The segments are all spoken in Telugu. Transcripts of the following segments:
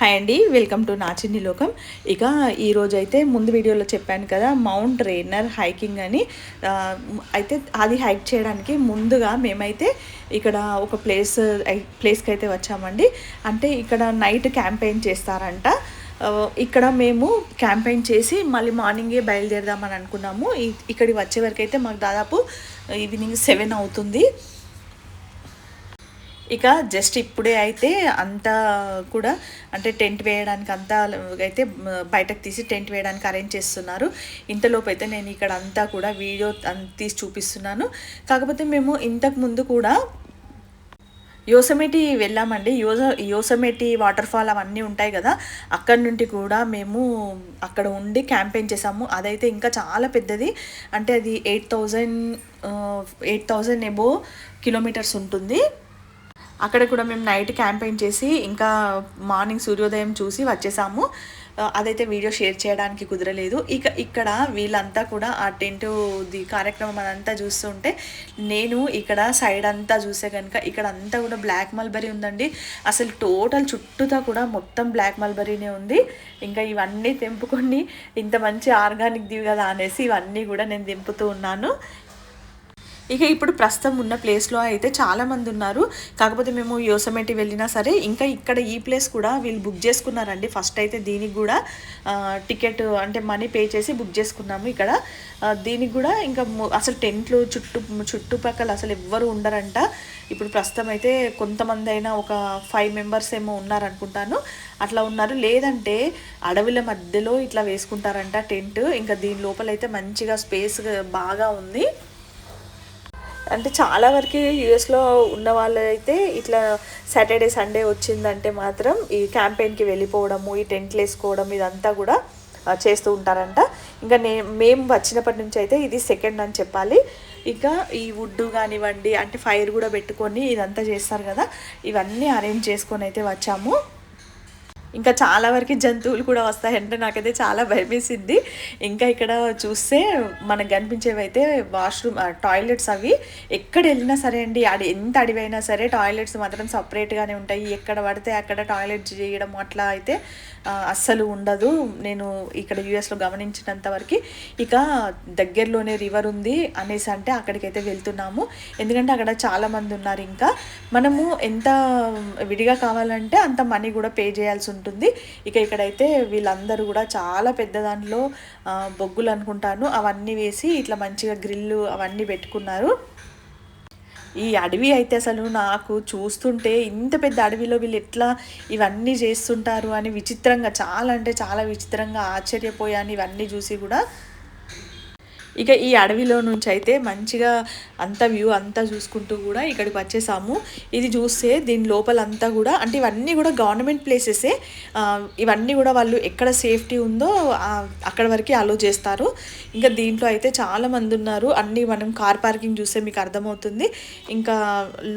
హాయ్ అండి వెల్కమ్ టు నా చిన్ని లోకం ఇక ఈరోజు అయితే ముందు వీడియోలో చెప్పాను కదా మౌంట్ రేనర్ హైకింగ్ అని. అయితే అది హైక్ చేయడానికి ముందుగా మేమైతే ఇక్కడ ఒక ప్లేస్ ప్లేస్కి అయితే వచ్చామండి. అంటే ఇక్కడ నైట్ క్యాంపెయిన్ చేస్తారంట. ఇక్కడ మేము క్యాంపెయిన్ చేసి మళ్ళీ మార్నింగే బయలుదేరదామని అనుకున్నాము. ఇ- ఇక్కడికి వచ్చే వరకు అయితే మాకు దాదాపు ఈవినింగ్ సెవెన్ అవుతుంది. ఇక జస్ట్ ఇప్పుడే అయితే అంతా కూడా అంటే టెంట్ వేయడానికి అంతా అయితే బయటకు తీసి టెంట్ వేయడానికి అరేంజ్ చేస్తున్నారు. ఇంతలోపు అయితే నేను ఇక్కడ అంతా కూడా వీడియో తీసి చూపిస్తున్నాను. కాకపోతే మేము ఇంతకు ముందు కూడా యోసమేటి వెళ్ళామండి. యోస యోసమేటి వాటర్ ఫాల్ అవన్నీ ఉంటాయి కదా అక్కడ నుండి కూడా మేము అక్కడ ఉండి క్యాంపెయిన్ చేసాము. అదైతే ఇంకా చాలా పెద్దది. అంటే అది eight thousand eight thousand above kilometres ఉంటుంది. అక్కడ కూడా మేము నైట్ క్యాంపెయిన్ చేసి ఇంకా మార్నింగ్ సూర్యోదయం చూసి వచ్చేసాము. అదైతే వీడియో షేర్ చేయడానికి కుదరలేదు. ఇక ఇక్కడ వీళ్ళంతా కూడా ఆ టెంట్ ది కార్యక్రమం అదంతా చూస్తుంటే నేను ఇక్కడ సైడ్ అంతా చూసే కనుక ఇక్కడ అంతా కూడా బ్లాక్ మల్బరీ ఉందండి. అసలు టోటల్ చుట్టూతా కూడా మొత్తం బ్లాక్ మల్బరీనే ఉంది. ఇంకా ఇవన్నీ తెంపుకొని ఇంత మంచి ఆర్గానిక్ దివి కదా అనేసి ఇవన్నీ కూడా నేను దింపుతూ ఉన్నాను. ఇక ఇప్పుడు ప్రస్తుతం ఉన్న ప్లేస్లో అయితే చాలామంది ఉన్నారు. కాకపోతే మేము యోసమెటి వెళ్ళినా సరే ఇంకా ఇక్కడ ఈ ప్లేస్ కూడా వీళ్ళు బుక్ చేసుకున్నారండి. ఫస్ట్ అయితే దీనికి కూడా టికెట్ అంటే మనీ పే చేసి బుక్ చేసుకున్నాము ఇక్కడ. దీనికి కూడా ఇంకా అసలు టెంట్లు చుట్టూ చుట్టుపక్కల అసలు ఎవ్వరు ఉండరంట. ఇప్పుడు ప్రస్తుతం అయితే కొంతమంది అయినా ఒక ఫైవ్ మెంబర్స్ ఏమో ఉన్నారనుకుంటాను. అట్లా ఉన్నారు. లేదంటే అడవుల మధ్యలో ఇట్లా వేసుకుంటారంట టెంట్. ఇంకా దీని లోపల అయితే మంచిగా స్పేస్ బాగా ఉంది. అంటే చాలా వరకు యూఎస్లో ఉన్న వాళ్ళు అయితే ఇట్లా సాటర్డే సండే వచ్చిందంటే మాత్రం ఈ క్యాంపెయిన్కి వెళ్ళిపోవడము ఈ టెంట్లు వేసుకోవడం ఇదంతా కూడా చేస్తూ ఉంటారంట. ఇంకా నే మేము వచ్చినప్పటి నుంచి అయితే ఇది సెకండ్ అని చెప్పాలి. ఇంకా ఈ వుడ్ కానివ్వండి అంటే ఫైర్ కూడా పెట్టుకొని ఇదంతా చేస్తారు కదా. ఇవన్నీ అరేంజ్ చేసుకొని అయితే వచ్చాము. ఇంకా చాలా వరకు జంతువులు కూడా వస్తాయంటే నాకైతే చాలా భయమేసింది. ఇంకా ఇక్కడ చూస్తే మనకు కనిపించేవి అయితే వాష్రూమ్ టాయిలెట్స్ అవి. ఎక్కడ వెళ్ళినా సరే అండి అడి ఎంత అడివైనా సరే టాయిలెట్స్ మాత్రం సపరేట్గానే ఉంటాయి. ఎక్కడ పడితే అక్కడ టాయిలెట్ చేయడం అట్లా అయితే అస్సలు ఉండదు. నేను ఇక్కడ యూఎస్లో గమనించినంత వరకు ఇక దగ్గరలోనే రివర్ ఉంది అనేసి అంటే అక్కడికైతే వెళ్తున్నాము. ఎందుకంటే అక్కడ చాలామంది ఉన్నారు ఇంకా. మనము ఎంత విడిగా కావాలంటే అంత మనీ కూడా పే చేయాల్సి ఉంటుంది. ఇక ఇక్కడైతే వీళ్ళందరూ కూడా చాలా పెద్ద దాంట్లో బొగ్గులు అనుకుంటాను. అవన్నీ వేసి ఇట్లా మంచిగా గ్రిల్లు అవన్నీ పెట్టుకున్నారు. ఈ అడవి అయితే అసలు నాకు చూస్తుంటే ఇంత పెద్ద అడవిలో వీళ్ళు ఎట్లా ఇవన్నీ చేస్తుంటారు అని విచిత్రంగా చాలా అంటే చాలా విచిత్రంగా ఆశ్చర్యపోయాను. ఇవన్నీ చూసి కూడా ఇక ఈ అడవిలో నుంచి అయితే మంచిగా అంత వ్యూ అంతా చూసుకుంటూ కూడా ఇక్కడికి వచ్చేసాము. ఇది చూస్తే దీని లోపలంతా కూడా అంటే ఇవన్నీ కూడా గవర్నమెంట్ ప్లేసెసే ఇవన్నీ కూడా వాళ్ళు ఎక్కడ సేఫ్టీ ఉందో అక్కడ వరకు అలో చేస్తారు. ఇంకా దీంట్లో అయితే చాలామంది ఉన్నారు. అన్నీ మనం కార్ పార్కింగ్ చూస్తే మీకు అర్థమవుతుంది. ఇంకా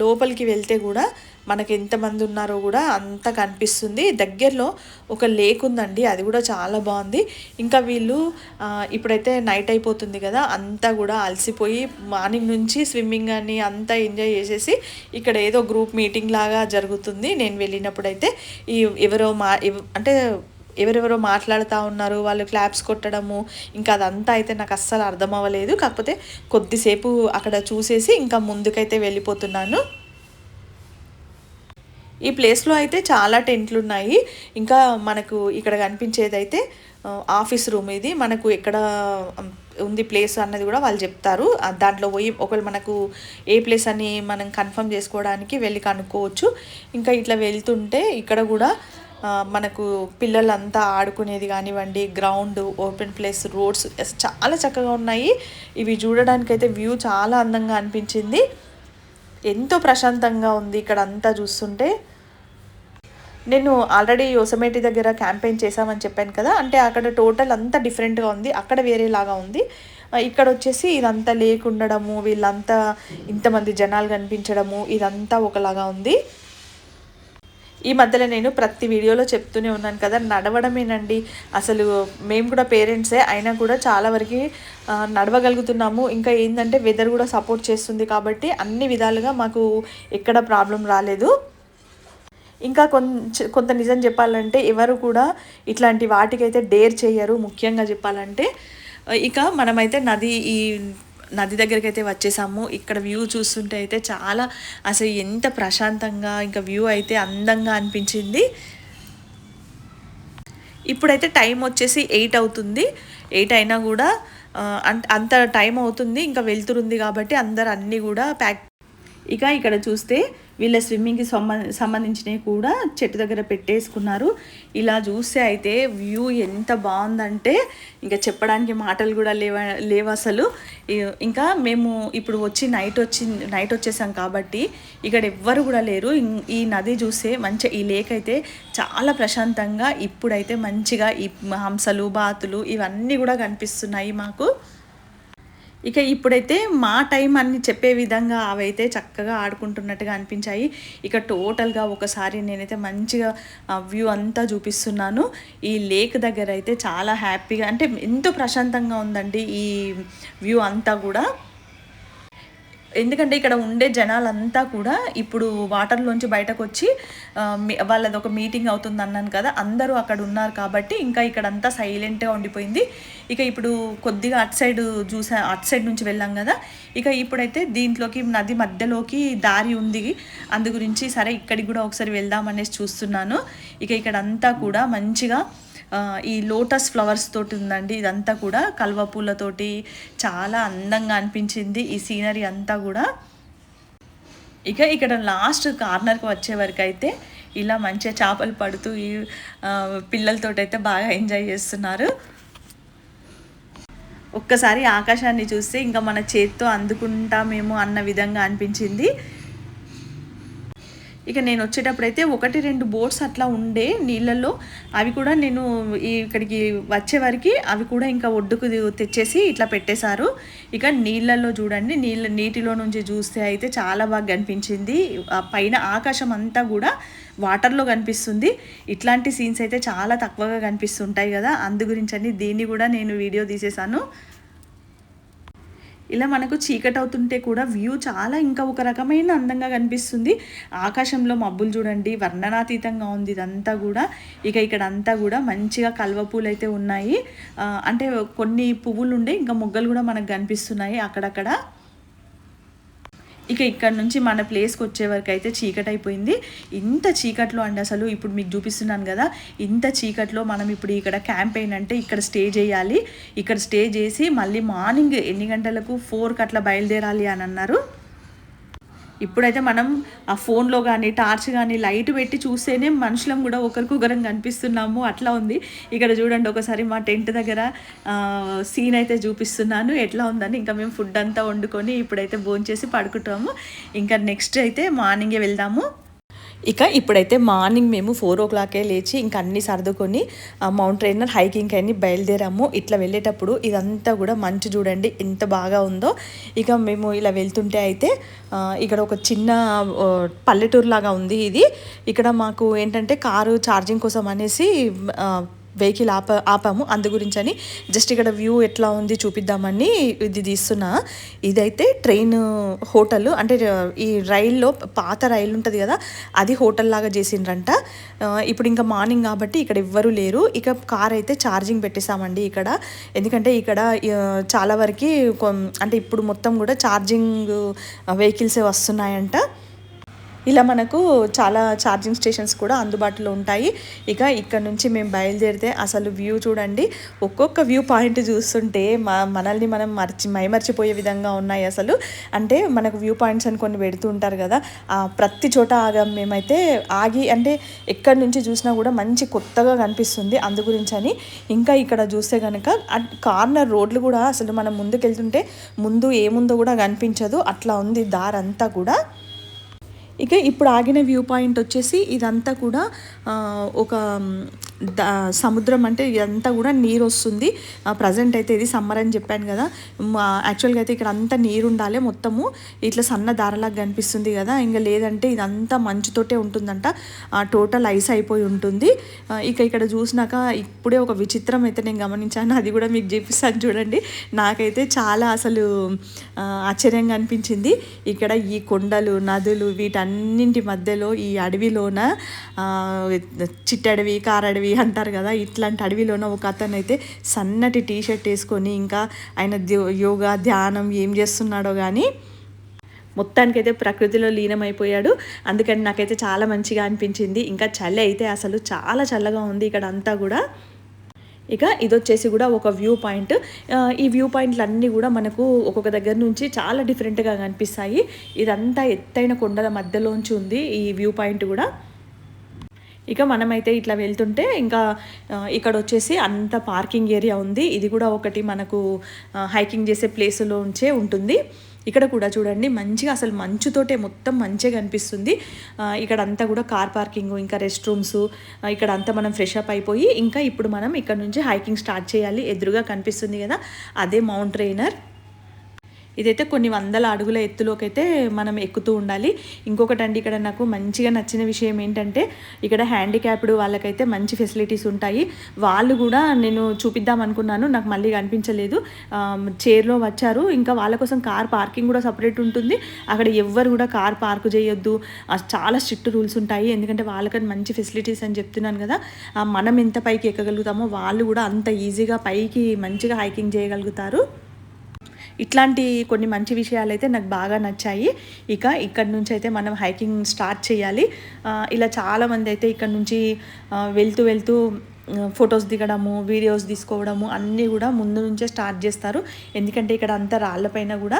లోపలికి వెళ్తే కూడా మనకి ఎంతమంది ఉన్నారో కూడా అంత కనిపిస్తుంది. దగ్గరలో ఒక లేక్ ఉందండి. అది కూడా చాలా బాగుంది. ఇంకా వీళ్ళు ఇప్పుడైతే నైట్ అయిపోతుంది కదా అంతా కూడా అలసిపోయి మార్నింగ్ నుంచి స్విమ్మింగ్ అని అంతా ఎంజాయ్ చేసేసి ఇక్కడ ఏదో గ్రూప్ మీటింగ్ లాగా జరుగుతుంది. నేను వెళ్ళినప్పుడైతే ఈ ఎవరో మా అంటే ఎవరెవరో మాట్లాడుతూ ఉన్నారు. వాళ్ళు క్లాప్స్ కొట్టడము ఇంకా అదంతా అయితే నాకు అస్సలు అర్థం అవ్వలేదు. కాకపోతే కొద్దిసేపు అక్కడ చూసేసి ఇంకా ముందుకైతే వెళ్ళిపోతున్నాను. ఈ ప్లేస్లో అయితే చాలా టెంట్లు ఉన్నాయి ఇంకా మనకు ఇక్కడ కనిపించేది అయితే ఆఫీస్ రూమ్ ఇది. మనకు ఎక్కడ ఉంది ప్లేస్ అన్నది కూడా వాళ్ళు చెప్తారు. దాంట్లో పోయి ఒకవేళ మనకు ఏ ప్లేస్ అని మనం కన్ఫర్మ్ చేసుకోవడానికి వెళ్ళి కనుక్కోవచ్చు. ఇంకా ఇట్లా వెళ్తుంటే ఇక్కడ కూడా మనకు పిల్లలంతా ఆడుకునేది కానివ్వండి గ్రౌండ్ ఓపెన్ ప్లేస్ రోడ్స్ చాలా చక్కగా ఉన్నాయి. ఇవి చూడడానికైతే వ్యూ చాలా అందంగా అనిపించింది. ఎంతో ప్రశాంతంగా ఉంది ఇక్కడ అంతా చూస్తుంటే. నేను ఆల్రెడీ యోసమేటి దగ్గర క్యాంపెయిన్ చేశామని చెప్పాను కదా అంటే అక్కడ టోటల్ అంతా డిఫరెంట్గా ఉంది అక్కడ వేరేలాగా ఉంది. ఇక్కడ వచ్చేసి ఇదంతా లేకుండడము వీళ్ళంతా ఇంతమంది జనాలు కనిపించడము ఇదంతా ఒకలాగా ఉంది. ఈ మధ్యలో నేను ప్రతి వీడియోలో చెప్తూనే ఉన్నాను కదా నడవడమేనండి. అసలు మేము కూడా పేరెంట్సే అయినా కూడా చాలా వరకు నడవగలుగుతున్నాము. ఇంకా ఏంటంటే వెదర్ కూడా సపోర్ట్ చేస్తుంది కాబట్టి అన్ని విధాలుగా మాకు ఎక్కడ ప్రాబ్లం రాలేదు. ఇంకా కొంచెం కొంత నిజం చెప్పాలంటే ఎవరు కూడా ఇట్లాంటి వాటికైతే డేర్ చేయరు. ముఖ్యంగా చెప్పాలంటే ఇక మనమైతే నది ఈ నది దగ్గరికి అయితే వచ్చేసాము. ఇక్కడ వ్యూ చూస్తుంటే అయితే చాలా అసలు ఎంత ప్రశాంతంగా ఇంకా వ్యూ అయితే అందంగా అనిపించింది. ఇప్పుడైతే టైం వచ్చేసి ఎయిట్ అవుతుంది. ఎయిట్ అయినా కూడా అంత అంత టైం అవుతుంది. ఇంకా వెళ్తురుంది కాబట్టి అందరు అన్నీ కూడా ప్యాక్ ఇక ఇక్కడ చూస్తే వీళ్ళ స్విమ్మింగ్కి సంబ సంబంధించినవి కూడా చెట్టు దగ్గర పెట్టేసుకున్నారు. ఇలా చూస్తే అయితే వ్యూ ఎంత బాగుందంటే ఇంకా చెప్పడానికి మాటలు కూడా లేవ లేవు అసలు. ఇంకా మేము ఇప్పుడు వచ్చి నైట్ వచ్చి నైట్ వచ్చేసాం కాబట్టి ఇక్కడ ఎవ్వరు కూడా లేరు. ఈ నది చూస్తే మంచి ఈ లేక్ అయితే చాలా ప్రశాంతంగా ఇప్పుడైతే మంచిగా ఈ హంసలు బాతులు ఇవన్నీ కూడా కనిపిస్తున్నాయి మాకు. ఇక ఇప్పుడైతే మా టైం అని చెప్పే విధంగా అవైతే చక్కగా ఆడుకుంటున్నట్టుగా అనిపించాయి. ఇక టోటల్గా ఒకసారి నేనైతే మంచిగా వ్యూ అంతా చూపిస్తున్నాను. ఈ లేక్ దగ్గర అయితే చాలా హ్యాపీగా అంటే ఎంతో ప్రశాంతంగా ఉందండి ఈ వ్యూ అంతా కూడా. ఎందుకంటే ఇక్కడ ఉండే జనాలంతా కూడా ఇప్పుడు వాటర్లోంచి బయటకు వచ్చి వాళ్ళది ఒక మీటింగ్ అవుతుంది అన్నాను కదా అందరూ అక్కడ ఉన్నారు కాబట్టి ఇంకా ఇక్కడ అంతా సైలెంట్గా ఉండిపోయింది. ఇక ఇప్పుడు కొద్దిగా అటు సైడ్ చూసా అటు సైడ్ నుంచి వెళ్ళాం కదా ఇక ఇప్పుడైతే దీంట్లోకి నది మధ్యలోకి దారి ఉంది. అందు గురించి సరే ఇక్కడికి కూడా ఒకసారి వెళ్దాం అనేసి చూస్తున్నాను. ఇక ఇక్కడ అంతా కూడా మంచిగా ఈ లోటస్ ఫ్లవర్స్ తోటి ఉందండి. ఇదంతా కూడా కల్వ పూలతోటి చాలా అందంగా అనిపించింది ఈ సీనరీ అంతా కూడా. ఇక ఇక్కడ లాస్ట్ కార్నర్కి వచ్చే వరకు అయితే ఇలా మంచిగా చేపలు పడుతూ ఈ ఆ, పిల్లలతోటైతే బాగా ఎంజాయ్ చేస్తున్నారు. ఒక్కసారి ఆకాశాన్ని చూస్తే ఇంకా మన చేత్తో అందుకుంటామేమో అన్న విధంగా అనిపించింది. ఇక నేను వచ్చేటప్పుడైతే ఒకటి రెండు బోట్స్ అట్లా ఉండే నీళ్ళల్లో అవి కూడా నేను ఇక్కడికి వచ్చే వరకు అవి కూడా ఇంకా ఒడ్డుకు తెచ్చేసి ఇట్లా పెట్టేశారు. ఇక నీళ్ళల్లో చూడండి నీళ్ళ నీటిలో నుంచి చూస్తే అయితే చాలా బాగా కనిపించింది. ఆ పైన ఆకాశం అంతా కూడా వాటర్లో కనిపిస్తుంది. ఇట్లాంటి సీన్స్ అయితే చాలా తక్కువగా కనిపిస్తుంటాయి కదా. అందు గురించి అని దీన్ని కూడా నేను వీడియో తీసేశాను. ఇలా మనకు చీకటి అవుతుంటే కూడా వ్యూ చాలా ఇంకా ఒక రకమైన అందంగా కనిపిస్తుంది. ఆకాశంలో మబ్బులు చూడండి వర్ణనాతీతంగా ఉంది ఇదంతా కూడా. ఇక ఇక్కడ అంతా కూడా మంచిగా కల్వ పూలు అయితే ఉన్నాయి అంటే కొన్ని పువ్వులు ఉండే ఇంకా మొగ్గలు కూడా మనకు కనిపిస్తున్నాయి అక్కడక్కడ. ఇక ఇక్కడ నుంచి మన ప్లేస్కి వచ్చే వరకు అయితే చీకటి అయిపోయింది. ఇంత చీకట్లో అండి అసలు ఇప్పుడు మీకు చూపిస్తున్నాను కదా ఇంత చీకట్లో మనం ఇప్పుడు ఇక్కడ క్యాంపెయిన్ అంటే ఇక్కడ స్టే చేయాలి. ఇక్కడ స్టే చేసి మళ్ళీ మార్నింగ్ ఎన్ని గంటలకు ఫోర్కి అట్లా బయలుదేరాలి అని అన్నారు. ఇప్పుడైతే మనం ఆ ఫోన్లో కానీ టార్చ్ కానీ లైట్ పెట్టి చూస్తేనే మనుషులం కూడా ఒకరికొకరం కనిపిస్తున్నాము. అట్లా ఉంది. ఇక్కడ చూడండి ఒకసారి మా టెంట్ దగ్గర సీన్ అయితే చూపిస్తున్నాను. ఎట్లా ఉందని ఇంకా మేము ఫుడ్ అంతా వండుకొని ఇప్పుడైతే భోంచేసి పడుకుంటాము. ఇంకా నెక్స్ట్ అయితే మార్నింగే వెళ్దాము. ఇక ఇప్పుడైతే మార్నింగ్ మేము ఫోర్ ఓ క్లాకే లేచి ఇంకా అన్ని సర్దుకొని మౌంట్ ట్రైనర్ హైకింగ్ అని బయలుదేరాము. ఇట్లా వెళ్ళేటప్పుడు ఇదంతా కూడా మంచు చూడండి ఎంత బాగా ఉందో. ఇక మేము ఇలా వెళ్తుంటే అయితే ఇక్కడ ఒక చిన్న పల్లెటూరు లాగా ఉంది ఇది. ఇక్కడ మాకు ఏంటంటే కారు ఛార్జింగ్ కోసం అనేసి వెహికల్ ఆప ఆపాము. అందు గురించి అని జస్ట్ ఇక్కడ వ్యూ ఎట్లా ఉంది చూపిద్దామని ఇది తీస్తున్నా. ఇదైతే ట్రైన్ హోటల్ అంటే ఈ రైల్లో పాత రైలు ఉంటుంది కదా అది హోటల్ లాగా చేసిండ్రంట. ఇప్పుడు ఇంకా మార్నింగ్ కాబట్టి ఇక్కడ ఎవ్వరూ లేరు. ఇక కార్ అయితే ఛార్జింగ్ పెట్టేసామండి ఇక్కడ. ఎందుకంటే ఇక్కడ చాలా వరకు కొం- అంటే ఇప్పుడు మొత్తం కూడా ఛార్జింగ్ వెహికల్సే వస్తున్నాయంట. ఇలా మనకు చాలా ఛార్జింగ్ స్టేషన్స్ కూడా అందుబాటులో ఉంటాయి. ఇక ఇక్కడ నుంచి మేము బయలుదేరితే అసలు వ్యూ చూడండి. ఒక్కొక్క వ్యూ పాయింట్ చూస్తుంటే మనల్ని మనం మర్చి మైమర్చిపోయే విధంగా ఉన్నాయి అసలు. అంటే మనకు వ్యూ పాయింట్స్ అని కొన్ని పెడుతూ ఉంటారు కదా. ప్రతి చోట ఆగాం మేమైతే ఆగి అంటే ఎక్కడి నుంచి చూసినా కూడా మంచి కొత్తగా కనిపిస్తుంది అందు గురించి అని. ఇంకా ఇక్కడ చూస్తే కనుక కార్నర్ రోడ్లు కూడా అసలు మనం ముందుకు వెళ్తుంటే ముందు ఏముందో కూడా కనిపించదు. అట్లా ఉంది దారంతా కూడా. ఇక ఇప్పుడు ఆగిన వ్యూ పాయింట్ వచ్చేసి ఇదంతా కూడా ఒక సముద్రం అంటే ఇదంతా కూడా నీరు వస్తుంది ప్రజెంట్ అయితే ఇది సమ్మర్ అని చెప్పాను కదా. యాక్చువల్గా అయితే ఇక్కడ అంతా నీరు ఉండాలి మొత్తము. ఇట్లా సన్న దారలాగా కనిపిస్తుంది కదా. ఇంకా లేదంటే ఇదంతా మంచుతోటే ఉంటుందంట. టోటల్ ఐస్ అయిపోయి ఉంటుంది. ఇక ఇక్కడ చూసినాక ఇప్పుడే ఒక విచిత్రం అయితే నేను గమనించాను. అది కూడా మీకు చూపిస్తాను చూడండి. నాకైతే చాలా అసలు ఆశ్చర్యంగా అనిపించింది. ఇక్కడ ఈ కొండలు నదులు వీటన్నింటి మధ్యలో ఈ అడవిలోన చిట్టడవి కారడవి అంటారు కదా ఇట్లాంటి అడవిలోన ఒక అతను అయితే సన్నటి టీ షర్ట్ వేసుకొని ఇంకా ఆయన యోగా ధ్యానం ఏం చేస్తున్నాడో కానీ మొత్తానికైతే ప్రకృతిలో లీనమైపోయాడు. అందుకని నాకైతే చాలా మంచిగా అనిపించింది. ఇంకా చలి అయితే అసలు చాలా చల్లగా ఉంది ఇక్కడ అంతా కూడా. ఇక ఇది వచ్చేసి కూడా ఒక వ్యూ పాయింట్. ఈ వ్యూ పాయింట్లు అన్నీ కూడా మనకు ఒక్కొక్క దగ్గర నుంచి చాలా డిఫరెంట్గా కనిపిస్తాయి. ఇదంతా ఎత్తైన కొండల మధ్యలోంచి ఉంది ఈ వ్యూ పాయింట్ కూడా. ఇక మనమైతే ఇట్లా వెళ్తుంటే ఇంకా ఇక్కడ వచ్చేసి అంత పార్కింగ్ ఏరియా ఉంది. ఇది కూడా ఒకటి మనకు హైకింగ్ చేసే ప్లేస్లో ఉంచే ఉంటుంది. ఇక్కడ కూడా చూడండి మంచిగా అసలు మంచుతోటే మొత్తం మంచిగా కనిపిస్తుంది. ఇక్కడ అంతా కూడా కార్ పార్కింగ్ ఇంకా రెస్ట్ రూమ్స్ ఇక్కడ అంతా మనం ఫ్రెష్ అప్ అయిపోయి ఇంకా ఇప్పుడు మనం ఇక్కడ నుంచి హైకింగ్ స్టార్ట్ చేయాలి. ఎదురుగా కనిపిస్తుంది కదా అదే మౌంట్ ట్రైనర్ ఇదైతే కొన్ని వందల అడుగుల ఎత్తులోకి అయితే మనం ఎక్కుతూ ఉండాలి. ఇంకొకటి అండి ఇక్కడ నాకు మంచిగా నచ్చిన విషయం ఏంటంటే ఇక్కడ హ్యాండిక్యాప్డ్ వాళ్ళకైతే మంచి ఫెసిలిటీస్ ఉంటాయి. వాళ్ళు కూడా నేను చూపిద్దాం అనుకున్నాను నాకు మళ్ళీ కనిపించలేదు. చైర్లో వచ్చారు. ఇంకా వాళ్ళ కోసం కార్ పార్కింగ్ కూడా సపరేట్ ఉంటుంది. అక్కడ ఎవ్వరు కూడా కార్ పార్క్ చేయొద్దు. చాలా స్ట్రిక్ట్ రూల్స్ ఉంటాయి. ఎందుకంటే వాళ్ళకని మంచి ఫెసిలిటీస్ అని చెప్తున్నాను కదా మనం ఎంత పైకి ఎక్కగలుగుతామో వాళ్ళు కూడా అంత ఈజీగా పైకి మంచిగా హైకింగ్ చేయగలుగుతారు. ఇట్లాంటి కొన్ని మంచి విషయాలు అయితే నాకు బాగా నచ్చాయి. ఇక ఇక్కడ నుంచి అయితే మనం హైకింగ్ స్టార్ట్ చేయాలి. ఇలా చాలామంది అయితే ఇక్కడ నుంచి వెళ్తూ వెళ్తూ ఫొటోస్ దిగడము వీడియోస్ తీసుకోవడము అన్నీ కూడా ముందు నుంచే స్టార్ట్ చేస్తారు. ఎందుకంటే ఇక్కడ అంతా రాళ్ళపైన కూడా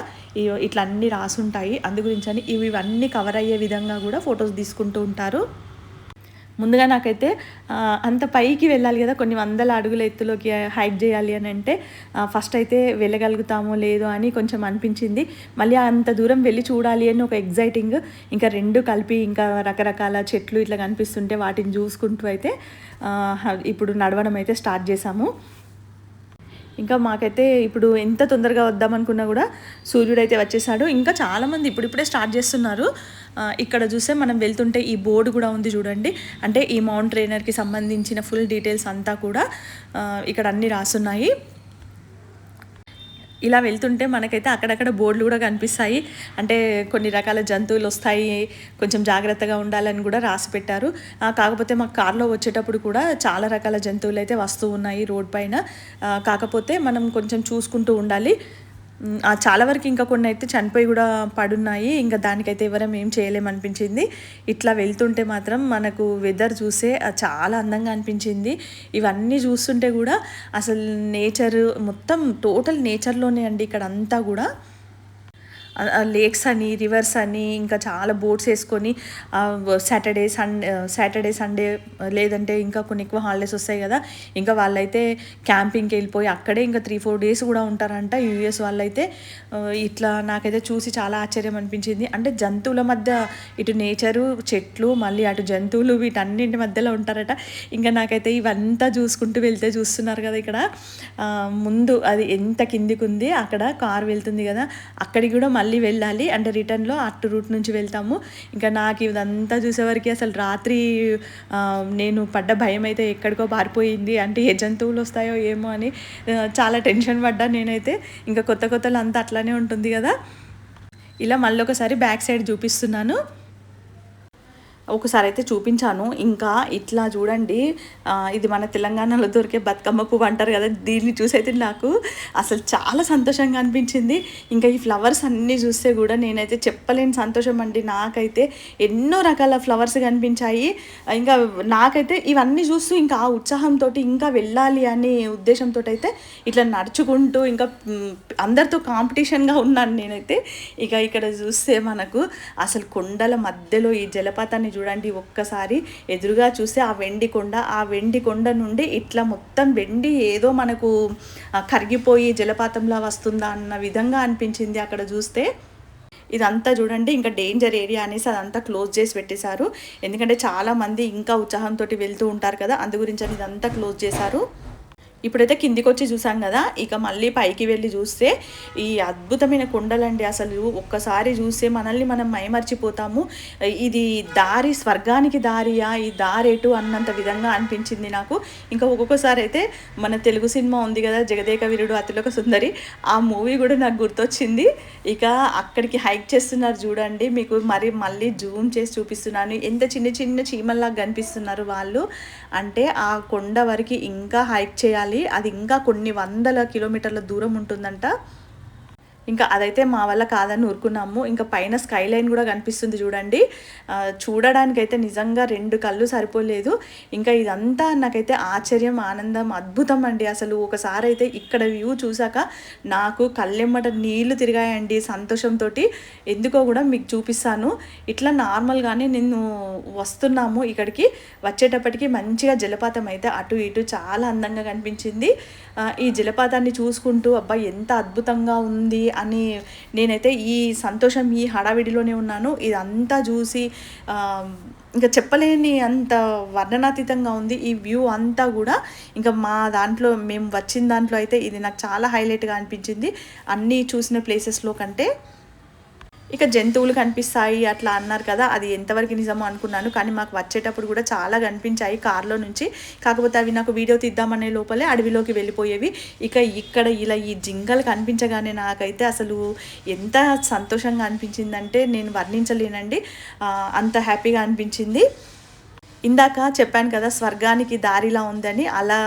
ఇట్లా అన్నీ రాసుంటాయి. అందు గురించి అని ఇవి ఇవన్నీ కవర్ అయ్యే విధంగా కూడా ఫొటోస్ తీసుకుంటూ ఉంటారు. ముందుగా నాకైతే అంత పైకి వెళ్ళాలి కదా కొన్ని వందల అడుగుల ఎత్తులోకి హైక్ చేయాలి అని అంటే ఫస్ట్ అయితే వెళ్ళగలుగుతామో లేదో అని కొంచెం అనిపించింది. మళ్ళీ అంత దూరం వెళ్ళి చూడాలి అని ఒక ఎగ్జైటింగ్ ఇంకా రెండు కలిపి ఇంకా రకరకాల చెట్లు ఇట్లా కనిపిస్తుంటే వాటిని చూసుకుంటూ అయితే ఇప్పుడు నడవడం అయితే స్టార్ట్ చేసాము ఇంకా మాకైతే ఇప్పుడు ఎంత తొందరగా వద్దామనుకున్నా కూడా సూర్యుడు అయితే వచ్చేసాడు. ఇంకా చాలామంది ఇప్పుడిప్పుడే స్టార్ట్ చేస్తున్నారు. ఇక్కడ చూస్తే మనం వెళ్తుంటే ఈ బోర్డు కూడా ఉంది చూడండి. అంటే ఈ మౌంట్ ట్రైనర్కి సంబంధించిన ఫుల్ డీటెయిల్స్ అంతా కూడా ఇక్కడ అన్నీ రాసున్నాయి. ఇలా వెళ్తుంటే మనకైతే అక్కడక్కడ బోర్డులు కూడా కనిపిస్తాయి. అంటే కొన్ని రకాల జంతువులు వస్తాయి కొంచెం జాగ్రత్తగా ఉండాలని కూడా రాసి పెట్టారు. కాకపోతే మాకు కార్లో వచ్చేటప్పుడు కూడా చాలా రకాల జంతువులు అయితే వస్తూ ఉన్నాయి రోడ్ పైన. కాకపోతే మనం కొంచెం చూసుకుంటూ ఉండాలి. చాలా వరకు ఇంకా కొన్ని అయితే చనిపోయి కూడా పడున్నాయి. ఇంకా దానికైతే ఎవరం ఏం చేయలేమనిపించింది ఇట్లా వెళ్తుంటే మాత్రం మనకు వెదర్ చూసే చాలా అందంగా అనిపించింది. ఇవన్నీ చూస్తుంటే కూడా అసలు నేచర్ మొత్తం టోటల్ నేచర్లోనే అండి ఇక్కడ అంతా కూడా. లేక్స్ అని రివర్స్ అని ఇంకా చాలా బోట్స్ వేసుకొని సాటర్డే సండే సాటర్డే సండే లేదంటే ఇంకా కొన్ని ఎక్కువ హాలిడేస్ వస్తాయి కదా ఇంకా వాళ్ళైతే క్యాంపింగ్కి వెళ్ళిపోయి అక్కడే ఇంకా త్రీ ఫోర్ డేస్ కూడా ఉంటారంట. యూఎస్ వాళ్ళైతే ఇట్లా నాకైతే చూసి చాలా ఆశ్చర్యం అనిపించింది. అంటే జంతువుల మధ్య ఇటు నేచరు చెట్లు మళ్ళీ అటు జంతువులు వీటన్నింటి మధ్యలో ఉంటారట. ఇంకా నాకైతే ఇవంతా చూసుకుంటూ వెళ్తే చూస్తున్నారు కదా ఇక్కడ. ముందు అది ఎంత కిందికి ఉంది అక్కడ కార్ వెళ్తుంది కదా అక్కడికి కూడా మళ్ళీ వెళ్ళాలి. అంటే రిటర్న్లో అటు రూట్ నుంచి వెళ్తాము. ఇంకా నాకు ఇదంతా చూసేవరకు అసలు రాత్రి నేను పడ్డ భయం అయితే ఎక్కడికో పారిపోయింది. అంటే ఏ జంతువులు వస్తాయో ఏమో అని చాలా టెన్షన్ పడ్డా నేనైతే. ఇంకా కొత్త కొత్తలు అంతా అట్లానే ఉంటుంది కదా. ఇలా మళ్ళీ ఒకసారి బ్యాక్ సైడ్ చూపిస్తున్నాను. ఒకసారి అయితే చూపించాను. ఇంకా ఇట్లా చూడండి ఇది మన తెలంగాణలో దొరికే బతుకమ్మ పువ్వు అంటారు కదా దీన్ని చూసి అయితే నాకు అసలు చాలా సంతోషంగా అనిపించింది. ఇంకా ఈ ఫ్లవర్స్ అన్నీ చూస్తే కూడా నేనైతే చెప్పలేని సంతోషం అండి. నాకైతే ఎన్నో రకాల ఫ్లవర్స్ కనిపించాయి. ఇంకా నాకైతే ఇవన్నీ చూస్తూ ఇంకా ఆ ఉత్సాహంతో ఇంకా వెళ్ళాలి అనే ఉద్దేశంతో అయితే ఇట్లా నడుచుకుంటూ ఇంకా అందరితో కాంపిటీషన్గా ఉన్నాను నేనైతే. ఇక ఇక్కడ చూస్తే మనకు అసలు కొండల మధ్యలో ఈ జలపాతాన్ని చూడండి ఒక్కసారి ఎదురుగా చూస్తే ఆ వెండి కొండ. ఆ వెండి కొండ నుండి ఇట్లా మొత్తం వెండి ఏదో మనకు కరిగిపోయి జలపాతంలా వస్తుందా అన్న విధంగా అనిపించింది అక్కడ చూస్తే. ఇదంతా చూడండి ఇంకా డేంజర్ ఏరియా అనేసి అదంతా క్లోజ్ చేసి పెట్టేశారు. ఎందుకంటే చాలామంది ఇంకా ఉత్సాహంతో వెళ్తూ ఉంటారు కదా అందు గురించి అని ఇదంతా క్లోజ్ చేశారు. ఇప్పుడైతే కిందికి వచ్చి చూసాం కదా ఇక మళ్ళీ పైకి వెళ్ళి చూస్తే ఈ అద్భుతమైన కుండలండి అసలు. ఒక్కసారి చూస్తే మనల్ని మనం మైమర్చిపోతాము. ఇది దారి స్వర్గానికి దారియా? ఈ దారేటు అన్నంత విధంగా అనిపించింది నాకు. ఇంకా ఒక్కొక్కసారి అయితే మన తెలుగు సినిమా ఉంది కదా జగదేక వీరుడు అతిలోక సుందరి. ఆ మూవీ కూడా నాకు గుర్తొచ్చింది. ఇక అక్కడికి హైక్ చేస్తున్నారు చూడండి. మీకు మరి మళ్ళీ జూమ్ చేసి చూపిస్తున్నాను. ఎంత చిన్న చిన్న చీమల్లాగా కనిపిస్తున్నారు వాళ్ళు. అంటే ఆ కొండ వరకు ఇంకా హైక్ చేయాలి. అది ఇంకా కొన్ని వందల కిలోమీటర్ల దూరం ఉంటుందంట. ఇంకా అదైతే మా వల్ల కాదని ఊరుకున్నాము. ఇంకా పైన స్కై లైన్ కూడా కనిపిస్తుంది చూడండి. చూడడానికైతే నిజంగా రెండు కళ్ళు సరిపోలేదు. ఇంకా ఇదంతా నాకైతే ఆశ్చర్యం ఆనందం అద్భుతం అండి. అసలు ఒకసారి అయితే ఇక్కడ వ్యూ చూసాక నాకు కళ్ళెమ్మట నీళ్ళు తిరిగాయండి సంతోషంతో ఎందుకో కూడా మీకు చూపిస్తాను. ఇట్లా నార్మల్గానే నేను వస్తున్నాము ఇక్కడికి. వచ్చేటప్పటికి మంచిగా జలపాతం అయితే అటు ఇటు చాలా అందంగా కనిపించింది. ఈ జలపాతాన్ని చూసుకుంటూ అబ్బా ఎంత అద్భుతంగా ఉంది అని నేనైతే ఈ సంతోషం ఈ హడావిడిలోనే ఉన్నాను. ఇదంతా చూసి ఇంకా చెప్పలేని అంత వర్ణనాతీతంగా ఉంది. ఈ వ్యూ అంతా కూడా ఇంకా మా దాంట్లో మేము వచ్చిన దాంట్లో అయితే ఇది నాకు చాలా హైలైట్గా అనిపించింది. అన్నీ చూసిన ప్లేసెస్లో కంటే ఇక జంతువులు కనిపిస్తాయి అట్లా అన్నారు కదా అది ఎంతవరకు నిజమో అనుకున్నాను. కానీ మాకు వచ్చేటప్పుడు కూడా చాలా కనిపించాయి కార్లో నుంచి. కాకపోతే అవి నాకు వీడియో తీద్దామనే లోపలే అడవిలోకి వెళ్ళిపోయేవి. ఇక ఇక్కడ ఇలా ఈ జింకలు కనిపించగానే నాకైతే అసలు ఎంత సంతోషంగా అనిపించిందంటే నేను వర్ణించలేనండి. అంత హ్యాపీగా అనిపించింది. ఇందాక చెప్పాను కదా స్వర్గానికి దారిలా ఉందని అలా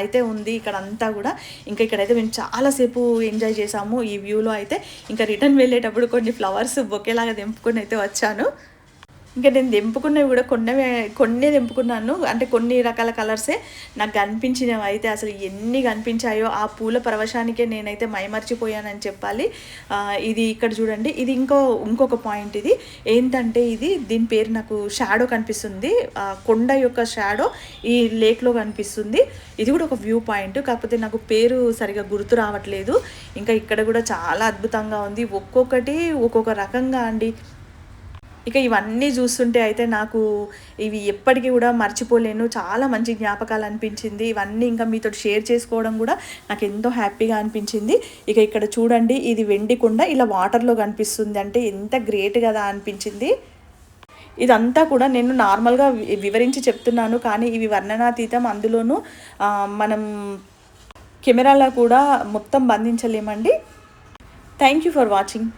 అయితే ఉంది ఇక్కడ అంతా కూడా. ఇంకా ఇక్కడైతే మేము చాలాసేపు ఎంజాయ్ చేసాము ఈ వ్యూలో అయితే. ఇంకా రిటర్న్ వెళ్ళేటప్పుడు కొన్ని ఫ్లవర్స్ బొకేలాగా దింపుకొని అయితే వచ్చాను. ఇంకా నేను దింపుకున్నవి కూడా కొన్ని కొన్ని తెంపుకున్నాను. అంటే కొన్ని రకాల కలర్సే నాకు కనిపించినవి అయితే అసలు ఎన్ని కనిపించాయో ఆ పూల పరవశానికే నేనైతే మైమర్చిపోయానని చెప్పాలి. ఇది ఇక్కడ చూడండి. ఇది ఇంకో ఇంకొక పాయింట్ ఇది. ఏంటంటే ఇది దీని పేరు నాకు షాడో కనిపిస్తుంది. కొండ యొక్క షాడో ఈ లేక్లో కనిపిస్తుంది. ఇది కూడా ఒక వ్యూ పాయింట్. కాకపోతే నాకు పేరు సరిగా గుర్తు రావట్లేదు. ఇంకా ఇక్కడ కూడా చాలా అద్భుతంగా ఉంది. ఒక్కొక్కటి ఒక్కొక్క రకంగా అండి. ఇక ఇవన్నీ చూస్తుంటే అయితే నాకు ఇవి ఎప్పటికీ కూడా మర్చిపోలేను. చాలా మంచి జ్ఞాపకాలు అనిపించింది. ఇవన్నీ ఇంకా మీతో షేర్ చేసుకోవడం కూడా నాకు ఎంతో హ్యాపీగా అనిపించింది. ఇక ఇక్కడ చూడండి ఇది వెండి కుండ ఇలా వాటర్లో కనిపిస్తుంది అంటే ఎంత గ్రేట్ కదా అనిపించింది. ఇదంతా కూడా నేను నార్మల్గా వి- వివరించి చెప్తున్నాను. కానీ ఇవి వర్ణనాతీతం అందులోనూ మనం కెమెరాలో కూడా మొత్తం బంధించలేమండి. Thank you for watching